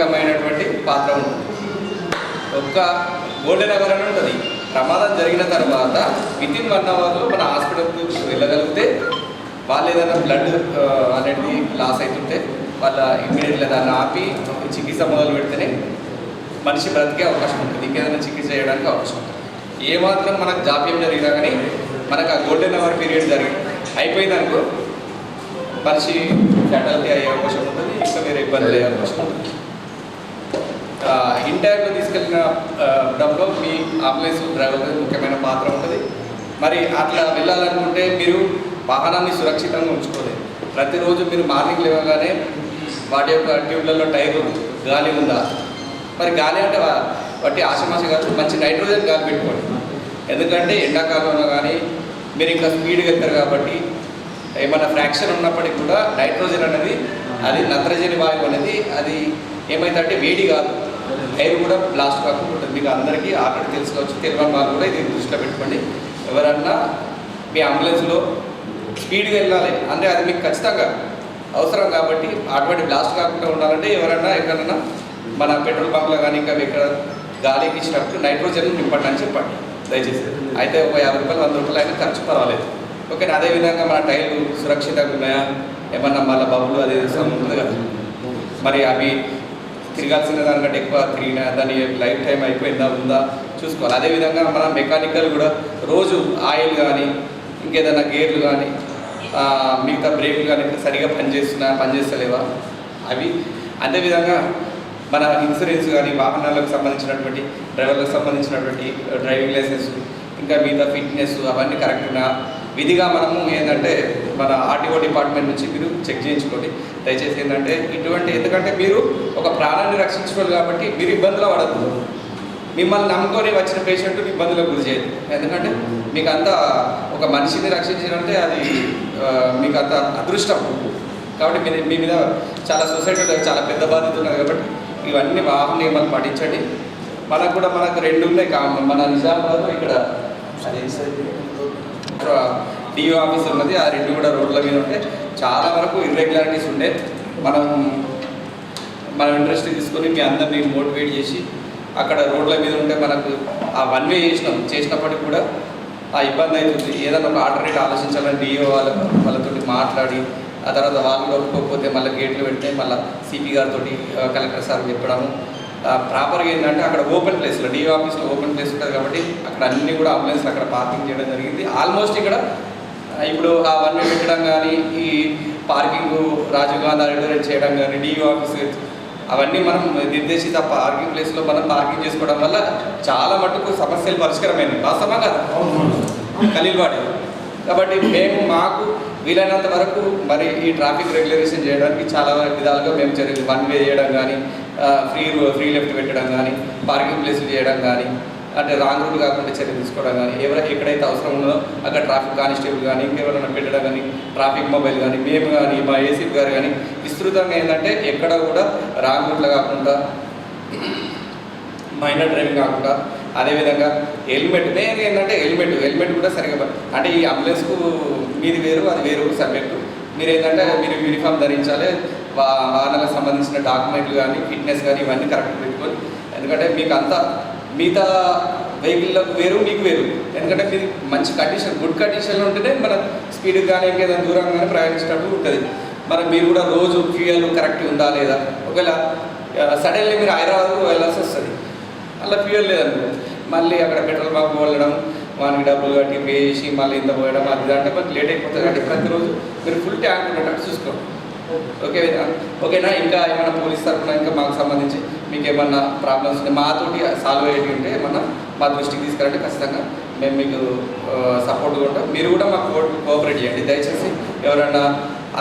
కీలకమైనటువంటి పాత్ర ఉంటుంది. ఒక్క గోల్డెన్ అవర్ అని ఉంటుంది. ప్రమాదం జరిగిన తర్వాత విత్ ఇన్ వన్ అవర్లో మన హాస్పిటల్కి వెళ్ళగలిగితే వాళ్ళు ఏదైనా బ్లడ్ అనేది లాస్ అవుతుంటే వాళ్ళ ఇమ్మీడియట్గా దాన్ని ఆపి చికిత్స మొదలు పెడితేనే మనిషి బ్రతికే అవకాశం ఉంటుంది. ఇంకేదైనా చికిత్స చేయడానికి అవకాశం ఉంటుంది. ఏ మాత్రం మనకు జాప్యం జరిగినా కానీ మనకు ఆ గోల్డెన్ అవర్ పీరియడ్ జరిగి అయిపోయిందనుకో మనిషి ఫ్యాటాలిటీ అయ్యే అవకాశం ఉంటుంది. ఇంకా వేరే ఇబ్బందులు అయ్యే అవకాశం ఉంటుంది. ఇంటర్లో తీసుకెళ్ళిన ఆ, డబ్బులో మీ అంబులెన్స్ డ్రైవర్ ముఖ్యమైన పాత్ర ఉంటుంది. మరి అట్లా వెళ్ళాలనుకుంటే మీరు వాహనాన్ని సురక్షితంగా ఉంచుకోలేదు ప్రతిరోజు మీరు మార్నింగ్ లేవగానే వాటి యొక్క ట్యూబ్లలో టైర్ గాలి ఉందా? మరి గాలి అంటే వాటి ఆశమాస కాదు మంచి నైట్రోజన్ గాలి పెట్టుకోండి. ఎందుకంటే ఎండాకాలంలో కానీ మీరు ఇంకా స్పీడ్గా వెళ్తారు కాబట్టి ఏమైనా ఫ్రాక్షన్ ఉన్నప్పటికీ కూడా నైట్రోజన్ అనేది అది నత్రజని వాయువు అనేది అది ఏమైందంటే వేడి కాదు. ఎయిర్ కూడా బ్లాస్ట్ కాకుండా ఉంటుంది. మీకు అందరికీ ఆల్రెడీ తెలుసుకోవచ్చు. తెలియని వాళ్ళు కూడా ఇది దృష్టిలో పెట్టుకోండి. ఎవరన్నా మీ అంబులెన్స్లో స్పీడ్గా వెళ్ళాలి అంటే అది మీకు ఖచ్చితంగా అవసరం కాబట్టి అటువంటి బ్లాస్ట్ కాకుండా ఉండాలంటే ఎవరన్నా ఎక్కడన్నా మన పెట్రోల్ బంక్లో కానీ ఇంకా ఎక్కడ గాలికి ఇచ్చినప్పుడు నైట్రోజన్ నింపండి అని చెప్పండి. దయచేసి. అయితే ఒక యాభై రూపాయలు వంద రూపాయలు అయినా ఖర్చు పర్వాలేదు. ఓకే అదేవిధంగా మన టైర్లు సురక్షితంగా ఉన్నాయా? ఏమన్నా మళ్ళీ బబ్బులు అదే ఉంటుంది కదా మరి అవి తిరగాల్సిన దానికంటే ఎక్కువ తిరిగినా దాని లైఫ్ టైం అయిపోయిందా ఉందా? చూసుకోవాలి. అదేవిధంగా మన మెకానికల్ కూడా రోజు ఆయిల్ కానీ ఇంకేదైనా గేర్లు కానీ మిగతా బ్రేకులు కానీ సరిగా పనిచేస్తున్నా పనిచేస్తలేవా? అవి. అదేవిధంగా మన ఇన్సూరెన్స్ కానీ వాహనాలకు సంబంధించినటువంటి డ్రైవర్లకు సంబంధించినటువంటి uh, డ్రైవింగ్ లైసెన్స్ ఇంకా మిగతా ఫిట్నెస్ అవన్నీ కరెక్ట్గా విధిగా మనము ఏంటంటే మన ఆర్టీఓ డిపార్ట్మెంట్ నుంచి మీరు చెక్ చేయించుకోండి. దయచేసి ఏంటంటే ఇటువంటి ఎందుకంటే మీరు ఒక ప్రాణాన్ని రక్షించుకోవాలి కాబట్టి మీరు ఇబ్బందులు పడద్దు. మిమ్మల్ని నమ్ముకొని వచ్చిన పేషెంట్ ఇబ్బందులకు గురి చేయదు. ఎందుకంటే మీకు అంత ఒక మనిషిని రక్షించాలంటే అది మీకు అంత అదృష్టం. కాబట్టి మీ మీ మీద చాలా సొసైటీలో చాలా పెద్ద బాధ్యత ఉన్నది కాబట్టి ఇవన్నీ వాహన నియమాలు పాటించండి. మనకు కూడా మనకు రెండు ఉన్నాయి మన నిజామాబాద్ ఇక్కడ డిఓ ఆఫీస్ ఉన్నది. ఆ రెండు కూడా రోడ్ల మీద ఉంటే చాలా వరకు ఇర్రెగ్యులారిటీస్ ఉండే. మనం మనం ఇంట్రెస్ట్ తీసుకొని మీ అందరినీ మోటివేట్ చేసి అక్కడ రోడ్ల మీద ఉంటే మనకు ఆ వన్ వే చేసినాం. చేసినప్పటికి కూడా ఆ ఇబ్బంది అవుతుంది. ఏదైనా ఒక ఆల్టర్నేట్ ఆలోచించాలని డిఓ వాళ్ళ వాళ్ళతో మాట్లాడి ఆ తర్వాత వాళ్ళు ఒప్పుకోకపోతే మళ్ళీ గేట్లు పెడితే మళ్ళీ సిపి గారితో కలెక్టర్ సార్ చెప్పడము. ప్రాపర్గా ఏంటంటే అక్కడ ఓపెన్ ప్లేస్లో డిఓ ఆఫీస్లో ఓపెన్ ప్లేస్ ఉంటుంది కాబట్టి అక్కడ అన్ని కూడా అంబులెన్స్ అక్కడ పార్కింగ్ చేయడం జరిగింది. ఆల్మోస్ట్ ఇక్కడ ఇప్పుడు ఆ వన్ వే పెట్టడం కానీ ఈ పార్కింగ్ రాజీవ్ గాంధీ రెగ్యులేట్ చేయడం కానీ డిఓ ఆఫీస్ అవన్నీ మనం నిర్దేశిత పార్కింగ్ ప్లేస్లో మనం పార్కింగ్ చేసుకోవడం వల్ల చాలా మటుకు సమస్యలు పరిష్కారమైనవి. వాస్తవా కదా. ఖలీల్వాడి. కాబట్టి మేము మాకు వీలైనంత వరకు మరి ఈ ట్రాఫిక్ రెగ్యులేషన్ చేయడానికి చాలా విధాలుగా మేము చర్యలు. వన్ వే చేయడం కానీ ఫ్రీ ఫ్రీ లెఫ్ట్ పెట్టడం కానీ పార్కింగ్ ప్లేస్లు చేయడం కానీ అంటే రాంగ్ రూట్ కాకుండా చర్య తీసుకోవడం కానీ ఎవరు ఎక్కడైతే అవసరం ఉన్నదో అక్కడ ట్రాఫిక్ కానిస్టేబుల్ కానీ ఇంకెవరైనా పెట్టడం కానీ ట్రాఫిక్ మొబైల్ కానీ మేము కానీ మా ఏసీపీ గారు కానీ విస్తృతంగా ఏంటంటే ఎక్కడ కూడా రాంగ్ రూట్లో కాకుండా మైనర్ డ్రైవింగ్ కాకుండా అదేవిధంగా హెల్మెట్ మెయిన్ ఏంటంటే హెల్మెట్ హెల్మెట్ కూడా సరిగా అంటే ఈ అంబులెన్స్కు మీది వేరు అది వేరు సబ్జెక్టు మీరు ఏంటంటే మీరు యూనిఫామ్ ధరించాలి వా వాహనాలకు సంబంధించిన డాక్యుమెంట్లు కానీ ఫిట్నెస్ కానీ ఇవన్నీ కరెక్ట్ పెట్టుకొని ఎందుకంటే మీకు అంతా మిగతా వెహికల్లకు వేరు మీకు వేరు. ఎందుకంటే మీది మంచి కండిషన్ గుడ్ కండిషన్లో ఉంటేనే మన స్పీడ్ కానీ ఇంకేదైనా దూరం కానీ ప్రయాణించేటప్పుడు ఉంటుంది. మరి మీరు కూడా రోజు ఫ్యూయల్ కరెక్ట్ ఉందా లేదా? ఒకవేళ సడన్లీ మీరు హైదరాబాద్కు వెళ్ళాల్సి వస్తుంది. అలా ఫ్యూయల్ లేదనుకో మళ్ళీ అక్కడ పెట్రోల్ బంక్ వెళ్ళడం వానికి డబ్బులు కట్టి పే చేసి మళ్ళీ ఇంత పోయడం అది అంటే మనకి లేట్ అయిపోతుంది. కాబట్టి ప్రతిరోజు మీరు ఫుల్ ట్యాంక్ ఉండేటట్టు చూసుకోండి. ఓకే. ఓకేనా? ఇంకా ఏమైనా పోలీస్ తరఫున ఇంకా మాకు సంబంధించి మీకు ఏమన్నా ప్రాబ్లమ్స్ ఉంటే మాతోటి సాల్వ్ అయ్యేవి ఉంటే ఏమన్నా మా దృష్టికి తీసుకురంటే ఖచ్చితంగా. మేము మీకు సపోర్ట్గా ఉంటాం. మీరు కూడా మాకు కోఆపరేట్ చేయండి. దయచేసి ఎవరన్నా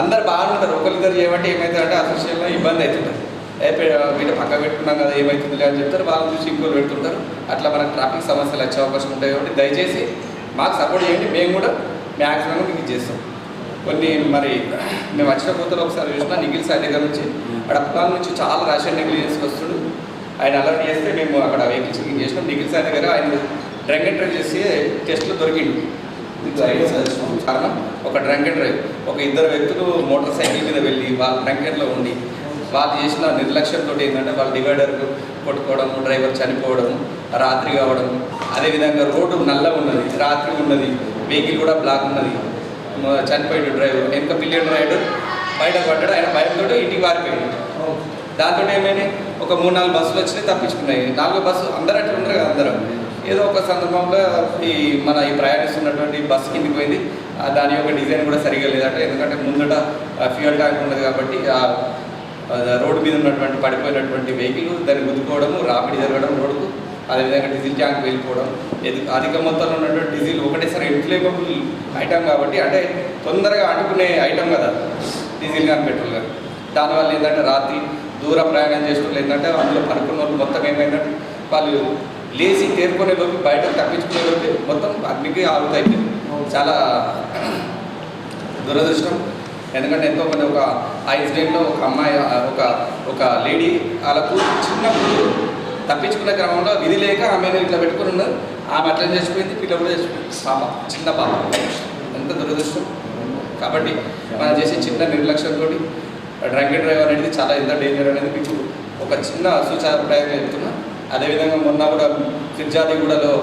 అందరు బాగానే ఉంటారు ఒకరిద్దరు చేయమంటే ఏమవుతుంది అంటే అసోసియేషన్లో ఇబ్బంది అవుతుంటుంది. ఏ వీటి పక్క పెట్టుకున్నాం కదా ఏమవుతుంది అని చెప్తారు. వాళ్ళని చూసి ఇంకోరు పెడుతుంటారు. అట్లా మనకు ట్రాఫిక్ సమస్యలు వచ్చే అవకాశం ఉంటాయి కాబట్టి దయచేసి మాకు సపోర్ట్ చేయండి. మేము కూడా మ్యాక్సిమం మీకు చేస్తాం. కొన్ని మరి మేము వచ్చిన కొత్తలో ఒకసారి చూసినా నిఖిల్ సార్ దగ్గర నుంచి అక్కడ అప్పాల నుంచి చాలా రేషన్ నెగ్లిజెన్స్ వస్తుడు ఆయన అలర్ట్ చేస్తే మేము అక్కడ వెహికల్ చెకింగ్ చేసినాం. నిఖిల్ సార్ దగ్గర ఆయన డ్రంక్ అండ్ డ్రైవ్ చేసి టెస్ట్లో దొరికిండు. కారణం ఒక డ్రంక్ అండ్ డ్రైవ్. ఒక ఇద్దరు వ్యక్తులు మోటార్ సైకిల్ మీద వెళ్ళి వాళ్ళ డ్రంక్ అండ్లో ఉండి వాళ్ళు చేసిన నిర్లక్ష్యంతో ఏంటంటే వాళ్ళు డివైడర్ కొట్టుకోవడం డ్రైవర్ చనిపోవడం రాత్రి కావడం. అదేవిధంగా రోడ్డు నల్లగా ఉన్నది రాత్రి ఉన్నది వెహికల్ కూడా బ్లాక్ ఉన్నది. చనిపోయాడు డ్రైవర్ వెనక పిల్లడు రాయుడు బయట పడ్డాడు. ఆయన భయంతో ఇంటికి పారిపోయాడు దాంతో ఏమైనా ఒక మూడు నాలుగు బస్సులు వచ్చినాయి తప్పించుకున్నాయి. నాలుగో బస్సు అందరూ అట్లా ఉండరు కదా అందరం. ఏదో ఒక సందర్భంలో ఈ మన ఈ ప్రయాణిస్తున్నటువంటి బస్సు కిందికి పోయింది. దాని యొక్క డిజైన్ కూడా సరిగా లేదట. ఎందుకంటే ముందట ఫ్యూయల్ ట్యాంక్ ఉన్నది కాబట్టి ఆ రోడ్డు మీద ఉన్నటువంటి పడిపోయినటువంటి వెహికల్ దాన్ని గుద్దుకోవడము రాపిడి జరగడం రోడ్డుకు అదేవిధంగా డీజిల్ ట్యాంక్ వెళ్ళిపోవడం ఎదు అధిక మొత్తంలో ఉన్నటువంటి డీజిల్ ఒకటేసారి ఇన్ఫ్లేమబుల్ ఐటమ్ కాబట్టి అంటే తొందరగా అంటుకునే ఐటమ్ కదా డీజిల్ కానీ పెట్రోల్ కానీ దానివల్ల ఏంటంటే రాత్రి దూర ప్రయాణం చేసిన వాళ్ళు ఏంటంటే అందులో పడుకున్న వాళ్ళు మొత్తం ఏమైందంటే వాళ్ళు లేచి తేరుకునే లోపు బయట తప్పించుకునే లోపు మొత్తం అగ్నికి ఆగుతాయి. చాలా దురదృష్టం. ఎందుకంటే ఎంతో మంది ఒక ఆ ఇన్సిడెంట్లో ఒక అమ్మాయి ఒక ఒక లేడీ వాళ్ళకు చిన్న తప్పించుకునే క్రమంలో విధి లేక ఆమెను ఇట్లా పెట్టుకుని ఉన్నారు. ఆమె అట్లా చేసిపోయింది పిల్ల కూడా చేసిపోయింది పాప చిన్న పాప. ఎంత దురదృష్టం. కాబట్టి మనం చేసే చిన్న నిర్లక్ష్యంతో డ్రంక్ అండ్ డ్రైవ్ అనేది చాలా ఎంత డేంజర్ అనేది మీకు ఒక చిన్న సూచనప్రాయంగా చెప్తున్నా. అదేవిధంగా మొన్న కూడా సిర్జాదిగూడలో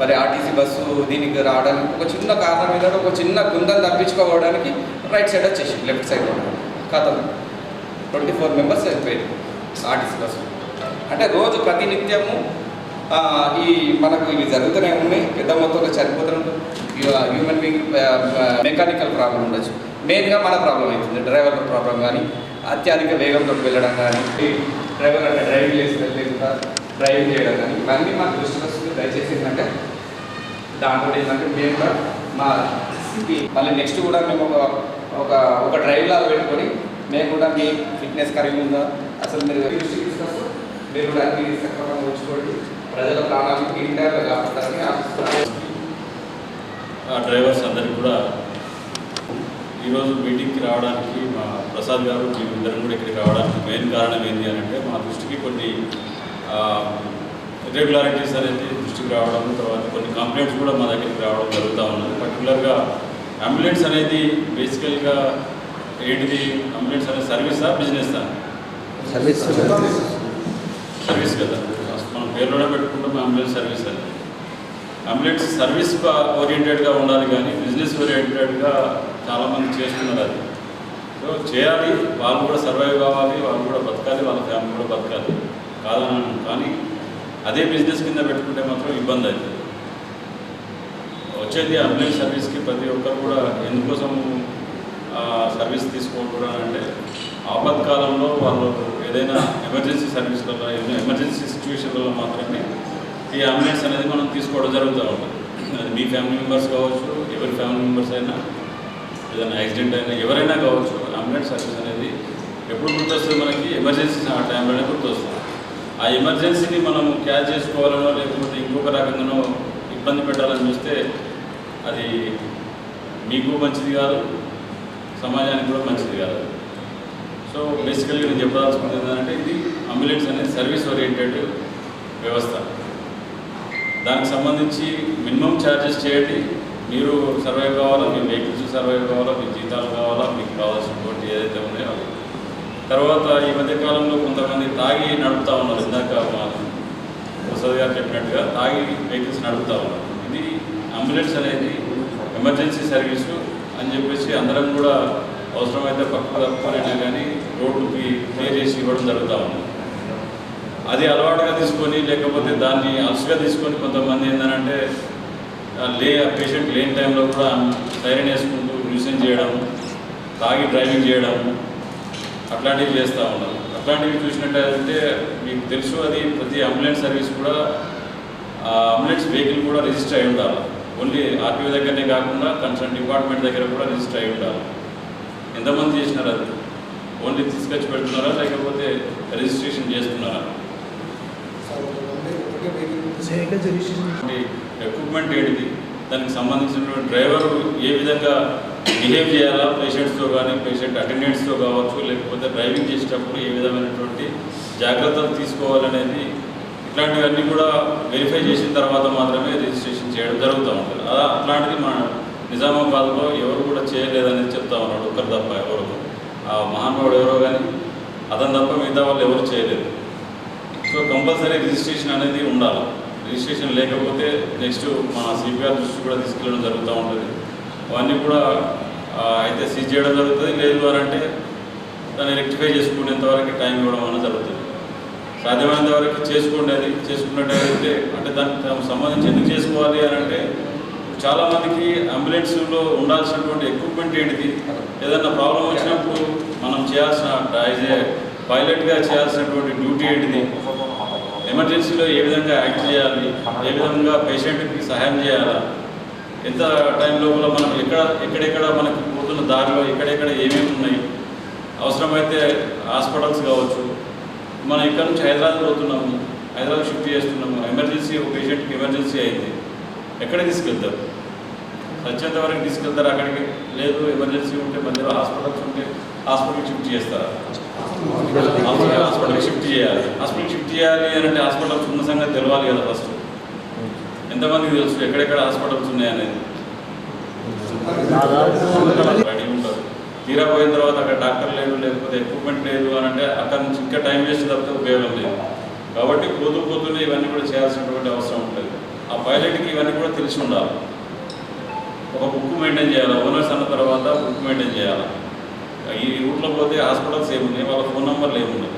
మరి ఆర్టీసీ బస్సు దీనికి రావడానికి ఒక చిన్న కారణం ఏంటంటే ఒక చిన్న గుందం తప్పించుకోవడానికి రైట్ సైడ్ వచ్చేసి లెఫ్ట్ సైడ్. కథం ట్వంటీ ఫోర్ మెంబర్స్ అయిపోయింది ఆర్టీసీ బస్సు అంటే రోజు ప్రతినిత్యము ఈ మనకు ఇవి జరుగుతూనే ఉన్నాయి. పెద్ద మొత్తంలో చనిపోతున్నారు హ్యూమన్ బీయింగ్ మెకానికల్ ప్రాబ్లం ఉండొచ్చు. మెయిన్గా మన ప్రాబ్లం అవుతుంది. డ్రైవర్ల ప్రాబ్లం కానీ అత్యధిక వేగంతో వెళ్ళడం కానీ డ్రైవర్ అంటే డ్రైవింగ్ చేసి వెళ్ళకుండా డ్రైవింగ్ చేయడం కానీ ఇవన్నీ మా దృష్టిలో వస్తుంది దయచేసి ఏంటంటే దాంట్లో ఏంటంటే మేము కూడా మా మళ్ళీ నెక్స్ట్ కూడా మేము ఒక ఒక డ్రైవ్ లాగా పెట్టుకొని మేము కూడా మీ ఫిట్నెస్ కరిగి ఉందా అసలు మీరు దృష్టికి మీరు కూడా అన్ని సక్రమంగా ఉంచుకోండి. ప్రజల ప్రాణాలను ఇంటర్లో కాపాడాలని ఆశిస్తున్నాను. ఆ డ్రైవర్స్ అందరికీ కూడా ఈరోజు మీటింగ్కి రావడానికి మా ప్రసాద్ గారు మేమిద్దరం కూడా ఇక్కడికి రావడానికి మెయిన్ కారణం ఏంటి అని అంటే మా దృష్టికి కొన్ని ఇర్రెగ్యులారిటీస్ అనేది దృష్టికి రావడం తర్వాత కొన్ని కంప్లైంట్స్ కూడా మా దగ్గరికి రావడం జరుగుతూ ఉన్నది. పర్టికులర్గా అంబులెన్స్ అనేది బేసికల్గా ఏంటిది? అంబులెన్స్ అనేది సర్వీసా బిజినెసా సర్వీస్ సర్వీస్ కదా. మనం పేరులోనే పెట్టుకుంటాం అంబులెన్స్ సర్వీస్ అని అంబులెన్స్ సర్వీస్ ఓరియంటెడ్గా ఉండాలి కానీ బిజినెస్ ఓరియంటెడ్గా చాలామంది చేస్తున్నారు అది. సో చేయాలి వాళ్ళు కూడా సర్వైవ్ కావాలి వాళ్ళు కూడా బతకాలి వాళ్ళ ఫ్యామిలీ కూడా బతకాలి. కాదని కానీ అదే బిజినెస్ కింద పెట్టుకుంటే మాత్రం ఇబ్బంది అవుతుంది వచ్చేది అంబులెన్స్ సర్వీస్కి ప్రతి ఒక్కరు కూడా ఎందుకోసం ఆ, సర్వీస్ తీసుకోకూడదు అంటే ఆపత్కాలంలో వాళ్ళు ఏదైనా ఎమర్జెన్సీ సర్వీస్లలో ఏదైనా ఎమర్జెన్సీ సిచ్యువేషన్లలో మాత్రమే ఈ అంబులెన్స్ అనేది మనం తీసుకోవడం జరుగుతూ ఉంటుంది. అది మీ ఫ్యామిలీ మెంబర్స్ కావచ్చు ఎవరి ఫ్యామిలీ మెంబర్స్ అయినా ఏదైనా యాక్సిడెంట్ అయినా ఎవరైనా కావచ్చు అంబులెన్స్ సర్వీస్ అనేది ఎప్పుడు గుర్తొస్తుంది మనకి? ఎమర్జెన్సీ ఆ టైంలోనే గుర్తొస్తుంది. ఆ ఎమర్జెన్సీని మనం క్యాచ్ చేసుకోవాలనో లేకపోతే ఇంకొక రకంగానో ఇబ్బంది పెట్టాలని చూస్తే అది మీకు మంచిది కాదు సమాజానికి కూడా మంచిది కాదు. సో బేసికల్గా నేను చెప్పాల్సింది ఏంటంటే ఇది అంబులెన్స్ అనేది సర్వీస్ ఓరియంటెడ్ వ్యవస్థ. దానికి సంబంధించి మినిమం ఛార్జెస్ చేయండి. మీరు సర్వైవ్ కావాలా మీ వెహికల్స్ సర్వైవ్ కావాలా మీ జీతాలు కావాలా మీకు కావాల్సినటువంటి ఏదైతే ఉన్నాయో అవి తర్వాత ఈ మధ్య కాలంలో కొంతమంది తాగి నడుపుతా ఉన్నారు ఇందాక మా ప్రసాద్ గారు చెప్పినట్టుగా తాగి వెహికల్స్ నడుపుతా ఉన్నారు. ఇది అంబులెన్స్ అనేది ఎమర్జెన్సీ సర్వీసు అని చెప్పేసి అందరం కూడా అవసరమైతే పక్క తప్పనైనా కానీ చేసి ఇవ్వడం జరుగుతూ ఉంది. అది అలవాటుగా తీసుకొని లేకపోతే దాన్ని అలసుగా తీసుకొని కొంతమంది ఏంటంటే లే పేషెంట్ లేని టైంలో కూడా సైరన్ వేసుకుంటూ న్యూసెన్స్ చేయడం తాగి డ్రైవింగ్ చేయడం అట్లాంటివి చేస్తూ ఉన్నారు. అట్లాంటివి చూసినట్టయితే మీకు తెలుసు అది ప్రతి అంబులెన్స్ సర్వీస్ కూడా ఆ అంబులెన్స్ వెహికల్ కూడా రిజిస్టర్ అయి ఉండాలి. ఓన్లీ ఆర్టీఓ దగ్గరనే కాకుండా కన్సర్న్ డిపార్ట్మెంట్ దగ్గర కూడా రిజిస్టర్ అయి ఉండాలి. ఎంతమంది చేసినారు అది? ఓన్లీ తీసుకొచ్చి పెడుతున్నారా? లేకపోతే రిజిస్ట్రేషన్ చేస్తున్నారా? ఎక్విప్మెంట్ ఏంటిది? దానికి సంబంధించినటువంటి డ్రైవర్ ఏ విధంగా బిహేవ్ చేయాలా? పేషెంట్స్తో కానీ పేషెంట్ అటెండెంట్స్తో కావచ్చు లేకపోతే డ్రైవింగ్ చేసేటప్పుడు ఏ విధమైనటువంటి జాగ్రత్తలు తీసుకోవాలనేది ఇట్లాంటివన్నీ కూడా వెరిఫై చేసిన తర్వాత మాత్రమే రిజిస్ట్రేషన్ చేయడం జరుగుతూ ఉంటుంది. అలా అట్లాంటిది మన నిజామాబాద్లో ఎవరు కూడా చేయలేదని చెప్తా ఉన్నాడు ఒకరు తప్ప ఎవరు. మహానుభావుడు ఎవరో కానీ అతను తప్ప మిగతా వాళ్ళు ఎవరు చేయలేదు. సో కంపల్సరీ రిజిస్ట్రేషన్ అనేది ఉండాలి. రిజిస్ట్రేషన్ లేకపోతే నెక్స్ట్ మన సిపిఆర్ దృష్టి కూడా తీసుకెళ్ళడం జరుగుతూ ఉంటుంది. అవన్నీ కూడా అయితే సీజ్ చేయడం జరుగుతుంది. లేదు అంటే దాన్ని రెక్టిఫై చేసుకునేంత వరకు టైం ఇవ్వడం అనేది జరుగుతుంది. సాధ్యమైనంత వరకు చేసుకోండి అది అంటే అంటే దానికి సంబంధించి ఎందుకు చేసుకోవాలి అని అంటే చాలా మందికి అంబులెన్స్లో ఉండాల్సినటువంటి ఎక్విప్మెంట్ ఏంటిది? ఏదైనా ప్రాబ్లం వచ్చినప్పుడు మనం చేయాల్సిన యాజ్ ఏ పైలట్గా చేయాల్సినటువంటి డ్యూటీ ఏంటిది? ఎమర్జెన్సీలో ఏ విధంగా యాక్ట్ చేయాలి? ఏ విధంగా పేషెంట్కి సహాయం చేయాలా? ఎంత టైం లోపల మనం ఎక్కడ ఎక్కడెక్కడ మనకి పోతున్న దారిలో ఎక్కడెక్కడ ఏమేమి ఉన్నాయి? అవసరమైతే హాస్పిటల్స్ కావచ్చు. మనం ఇక్కడ నుంచి హైదరాబాద్ పోతున్నాము. హైదరాబాద్ షిఫ్ట్ చేస్తున్నాము. ఎమర్జెన్సీ ఒక పేషెంట్కి ఎమర్జెన్సీ అయింది. ఎక్కడ తీసుకెళ్తారు? సత్యంత వరకు తీసుకెళ్తారు అక్కడికి? లేదు ఎమర్జెన్సీ ఉంటే మధ్యలో హాస్పిటల్స్ ఉంటే హాస్పిటల్కి షిఫ్ట్ చేస్తారా? హాస్పిటల్కి షిఫ్ట్ చేయాలి. హాస్పిటల్కి షిఫ్ట్ చేయాలి అని అంటే హాస్పిటల్స్ ఉన్న సంగతి తెలవాలి కదా ఫస్ట్ ఎంతమందికి తెలుసు ఎక్కడెక్కడ హాస్పిటల్స్ ఉన్నాయనేది? రెడీ ఉంటారు. తీరా పోయిన తర్వాత అక్కడ డాక్టర్ లేదు లేకపోతే ఎక్విప్మెంట్ లేదు అని అంటే అక్కడ నుంచి ఇంకా టైం వేస్ట్ తప్పితే ఉపయోగం లేదు. కాబట్టి పోతూ పోతూనే ఇవన్నీ కూడా చేయాల్సినటువంటి అవసరం ఉంటుంది. ఆ పైలట్కి ఇవన్నీ కూడా తెలిసి ఉండాలి. ఒక బుక్ మెయింటైన్ చేయాలి? ఓనర్స్ అన్న తర్వాత బుక్ మెయింటైన్ చేయాలి? ఈ రూట్లో పోతే హాస్పిటల్స్ ఏమున్నాయి? వాళ్ళ ఫోన్ నెంబర్లు ఏమున్నాయి?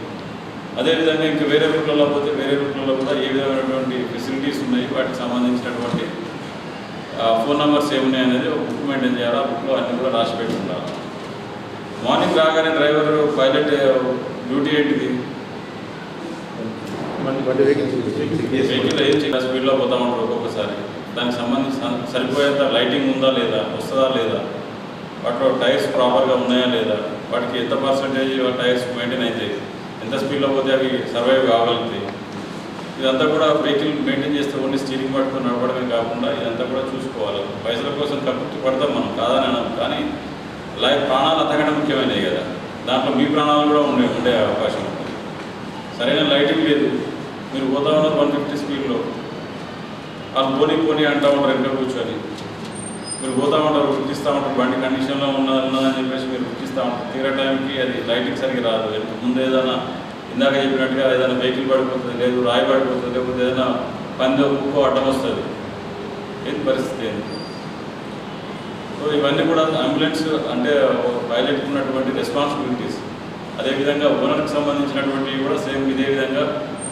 అదేవిధంగా ఇంకా వేరే రూట్లలో పోతే వేరే రూట్లలో కూడా ఏ విధమైనటువంటి ఫెసిలిటీస్ ఉన్నాయి? వాటికి సంబంధించినటువంటి ఆ, ఫోన్ నెంబర్స్ ఏమున్నాయి అనేది ఒక బుక్ మెయింటైన్ చేయాలి? ఆ బుక్లో అన్నీ కూడా రాసి పెట్టి ఉండాలి? మార్నింగ్ రాగానే డ్రైవర్ పైలట్ డ్యూటీ ఏంటిది? వెహికల్ స్పీడ్లో పోతా ఉంటారు ఒక్కొక్కసారి. దానికి సంబంధించి సరిపోయేంత లైటింగ్ ఉందా లేదా? వస్తుందా లేదా? వాటిలో టైర్స్ ప్రాపర్గా ఉన్నాయా లేదా? వాటికి ఎంత పర్సంటేజ్ టైర్స్ మెయింటైన్ అవుతాయి ఎంత స్పీడ్లో పోతే అవి సర్వైవ్ కాగలుగుతాయి? ఇదంతా కూడా వెహికల్ మెయింటైన్ చేస్తే ఓన్లీ స్టీరింగ్ పట్టుకుని నడపడమే కాకుండా ఇదంతా కూడా చూసుకోవాలి. పైసల కోసం కక్కుర్తి పడతాం మనం కాదని అనం కానీ లైఫ్ ప్రాణాలు అంతకంటే ముఖ్యమైనవి కదా. దాంట్లో మీ ప్రాణాలు కూడా ఉండే ఉండే అవకాశం. ఉంటుంది సరైన లైటింగ్ లేదు. మీరు పోతా ఉన్నారు వన్ ఫిఫ్టీ స్పీడ్లో వాళ్ళు పోనీ పోనీ అంటూ ఉంటారు వెనక కూర్చొని. మీరు పోతా ఉంటారు ఉరికిస్తూ ఉంటారు బండి కండిషన్లో ఉన్నది ఉన్నదని చెప్పేసి మీరు ఉరికిస్తూ ఉంటారు. తీరే టైంకి అది లైటింగ్ సరిగ్గా రాదు. వెనక ముందు ఏదైనా ఇందాక చెప్పినట్టుగా ఏదైనా వెహికల్ పడిపోతుంది లేదు రాయి పడిపోతుంది లేకపోతే ఏదైనా పంది ఉప్పు అడ్డం వస్తుంది. ఏది పరిస్థితి ఏంటి సో ఇవన్నీ కూడా అంబులెన్స్ అంటే పైలట్కి ఉన్నటువంటి రెస్పాన్సిబిలిటీస్ అదేవిధంగా ఓనర్కి సంబంధించినటువంటివి కూడా సేమ్ ఇదే విధంగా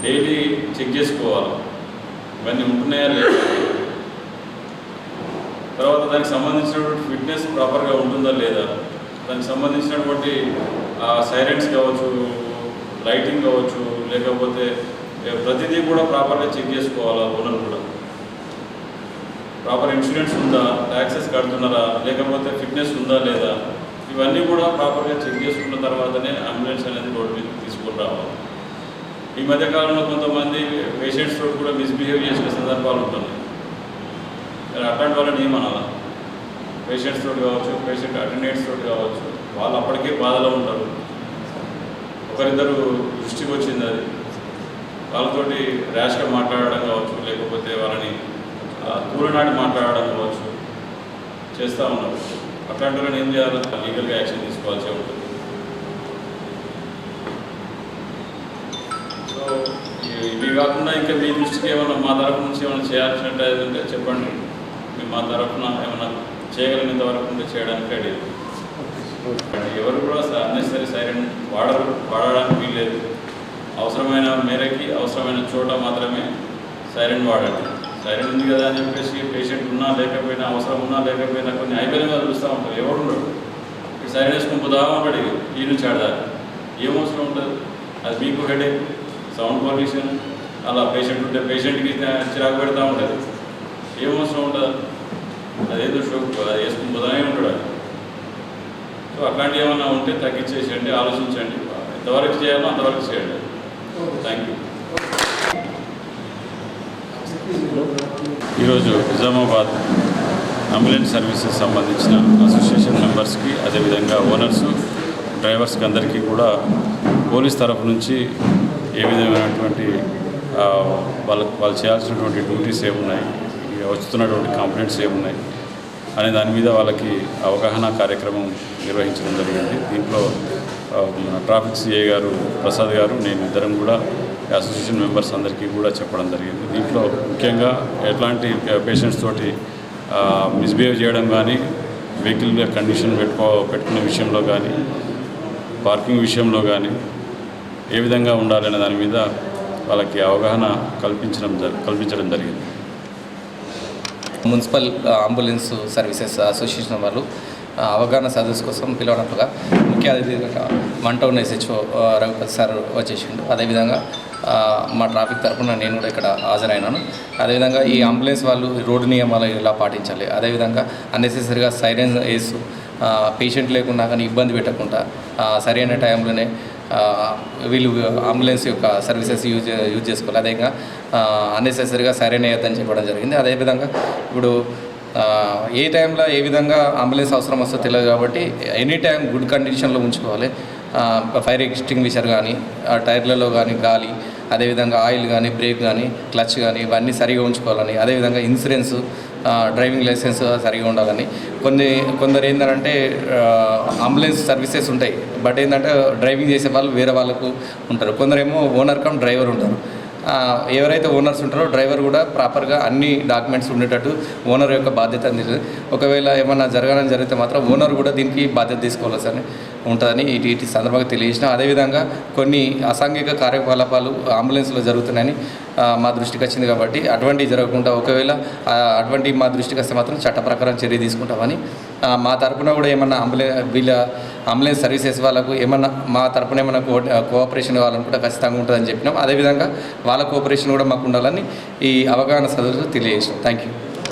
డైలీ చెక్ చేసుకోవాలి. ఇవన్నీ ఉంటున్నాయా లేదా? తర్వాత దానికి సంబంధించినటువంటి ఫిట్నెస్ ప్రాపర్గా ఉంటుందా లేదా? దానికి సంబంధించినటువంటి సైలెన్స్ కావచ్చు లైటింగ్ కావచ్చు లేకపోతే ప్రతిదీ కూడా ప్రాపర్గా చెక్ చేసుకోవాలా ఓనర్ కూడా? ప్రాపర్ ఇన్సూరెన్స్ ఉందా? ట్యాక్సెస్ కడుతున్నారా? లేకపోతే ఫిట్నెస్ ఉందా లేదా? ఇవన్నీ కూడా ప్రాపర్గా చెక్ చేసుకున్న తర్వాతనే అంబులెన్స్ అనేది రోడ్డు మీద తీసుకుని రావాలి. ఈ మధ్యకాలంలో కొంతమంది పేషెంట్స్ కూడా మిస్బిహేవ్ చేసిన సందర్భాలు ఉంటున్నాయి. మరి అట్లాంటి వాళ్ళని ఏమనాలా పేషెంట్స్ తోటి కావచ్చు పేషెంట్ అటెండెంట్స్ తోటి కావచ్చు వాళ్ళు అప్పటికే బాధలో ఉంటారు. ఒకరిద్దరు దృష్టికి వచ్చింది అది. వాళ్ళతోటి ర్యాష్గా మాట్లాడడం కావచ్చు లేకపోతే వాళ్ళని ఆ, దూరనాటి మాట్లాడడం కావచ్చు చేస్తూ ఉన్నారు. అట్లాంటి వాళ్ళని ఏం చేయాలో? లీగల్గా యాక్షన్ తీసుకోవాల్సి ఉంటుంది సో ఇవి- కాకుండా ఇంకా మీ దృష్టికి ఏమైనా మా తరపు నుంచి ఏమైనా చేయాల్సినట్టు ఉంటే చెప్పండి. మేము మా తరఫున ఏమైనా చేయగలిగినంత వరకు ఉంటే చేయడానికి రెడీ. ఎవరు కూడా అన్నెసరీ సైరన్ వాడరు వాడడానికి వీల్లేదు. అవసరమైన మేరకి అవసరమైన చోట మాత్రమే సైరన్ వాడండి. సైరన్ ఉంది కదా అని చెప్పేసి పేషెంట్ ఉన్నా లేకపోయినా అవసరం ఉన్నా లేకపోయినా కొన్ని ఐబెల్గా చూస్తూ ఉంటారు. ఎవరు ఉండడు సైరన్ వేసుకుని పోదా ఉంటాడు ఈ నుంచి ఆడదాకా. ఏం అవసరం ఉంటుంది? అది మీకు హెడేక్ సౌండ్ పొల్యూషన్ అలా పేషెంట్ ఉంటే పేషెంట్కి చిరాకు పెడతా ఉంటుంది. ఏం అవసరం ఉంటుంది అదేదో షోక్ అది వేసుకుని పోదానే ఉంటాడు సో అట్లాంటివి ఏమైనా ఉంటే తగ్గించేసేయండి ఆలోచించండి. ఎంతవరకు చేయాలో అంతవరకు చేయండి. థ్యాంక్ యూ ఈరోజు నిజామాబాద్ అంబులెన్స్ సర్వీసెస్ సంబంధించిన అసోసియేషన్ మెంబర్స్కి అదేవిధంగా ఓనర్స్ డ్రైవర్స్కి అందరికీ కూడా పోలీస్ తరఫు నుంచి ఏ విధమైనటువంటి ఆ, వాళ్ళకు వాళ్ళు చేయాల్సినటువంటి డ్యూటీస్ ఏమున్నాయి? వస్తున్నటువంటి కంప్లైంట్స్ ఏమున్నాయి? అనే దాని మీద వాళ్ళకి అవగాహన కార్యక్రమం నిర్వహించడం జరిగింది. దీంట్లో మన ట్రాఫిక్ సిఐ గారు ప్రసాద్ గారు నేను ఇద్దరం కూడా అసోసియేషన్ మెంబర్స్ అందరికీ కూడా చెప్పడం జరిగింది. దీంట్లో ముఖ్యంగా ఎట్లాంటి పేషెంట్స్ తోటి మిస్బిహేవ్ చేయడం కానీ వెహికల్ కండిషన్ పెట్టుకో పెట్టుకునే విషయంలో కానీ పార్కింగ్ విషయంలో కానీ ఏ విధంగా ఉండాలనే దాని మీద వాళ్ళకి అవగాహన కల్పించడం కల్పించడం జరిగింది. మున్సిపల్ అంబులెన్స్ సర్వీసెస్ అసోసియేషన్ వాళ్ళు అవగాహన సదస్సు కోసం పిలవనట్టుగా ముఖ్య అతిథిగా one town SHO Raghupathi sir వచ్చేసిండు. అదేవిధంగా మా ట్రాఫిక్ తరఫున నేను కూడా ఇక్కడ హాజరైనాను. అదేవిధంగా ఈ అంబులెన్స్ వాళ్ళు రోడ్డు నియమాలు ఇలా పాటించాలి? అదేవిధంగా అన్నెసెసరీగా సైరన్ వేసు పేషెంట్ లేకుండా కానీ ఇబ్బంది పెట్టకుండా సరైన టైంలోనే వీళ్ళు అంబులెన్స్ యొక్క సర్వీసెస్ యూజ్ యూజ్ చేసుకోవాలి. అదేవిధంగా అన్నెసెసరీగా సరైన వేయద్దని చెప్పడం జరిగింది. అదేవిధంగా ఇప్పుడు ఏ టైంలో ఏ విధంగా అంబులెన్స్ అవసరం వస్తుందో తెలియదు కాబట్టి ఎనీ టైం గుడ్ కండిషన్లో ఉంచుకోవాలి. ఫైర్ ఎక్స్టింగ్విషర్ కానీ టైర్లలో కానీ గాలి అదేవిధంగా ఆయిల్ కానీ బ్రేక్ కానీ క్లచ్ కానీ ఇవన్నీ సరిగా ఉంచుకోవాలని అదేవిధంగా ఇన్సూరెన్స్ డ్రైవింగ్ లైసెన్స్ సరిగా ఉండాలని. కొన్ని కొందరు ఏంటంటే అంబులెన్స్ సర్వీసెస్ ఉంటాయి. బట్ ఏంటంటే డ్రైవింగ్ చేసే వాళ్ళు వేరే వాళ్ళకు ఉంటారు. కొందరేమో ఓనర్ కమ్ డ్రైవర్ ఉంటారు. ఎవరైతే ఓనర్స్ ఉంటారో డ్రైవర్ కూడా ప్రాపర్గా అన్ని డాక్యుమెంట్స్ ఉండేటట్టు ఓనర్ యొక్క బాధ్యత అనేది ఒకవేళ ఏమన్నా జరగాలని జరిగితే మాత్రం ఓనర్ కూడా దీనికి బాధ్యత తీసుకోవాల్సి ఉంటుందని ఇటు ఇటు సందర్భంగా తెలియజేసిన. అదేవిధంగా కొన్ని అసాంఘిక కార్యకలాపాలు అంబులెన్స్లో జరుగుతున్నాయని మా దృష్టికి వచ్చింది కాబట్టి అటువంటివి జరగకుండా ఒకవేళ అటువంటి మా దృష్టికి వస్తే మాత్రం చట్ట ప్రకారం చర్య తీసుకుంటామని మా తరపున కూడా ఏమన్నా అంబులెన్స్ వీళ్ళ అంబులెన్స్ సర్వీసెస్ వాళ్ళకు ఏమన్నా మా తరపున ఏమైనా కో కోఆపరేషన్ కావాలనుకుంటే ఖచ్చితంగా ఉంటుందని చెప్పినాం. అదేవిధంగా వాళ్ళ కోఆపరేషన్ కూడా మాకు ఉండాలని ఈ అవగాహన సదస్సు తెలియజేసినాం. Thank you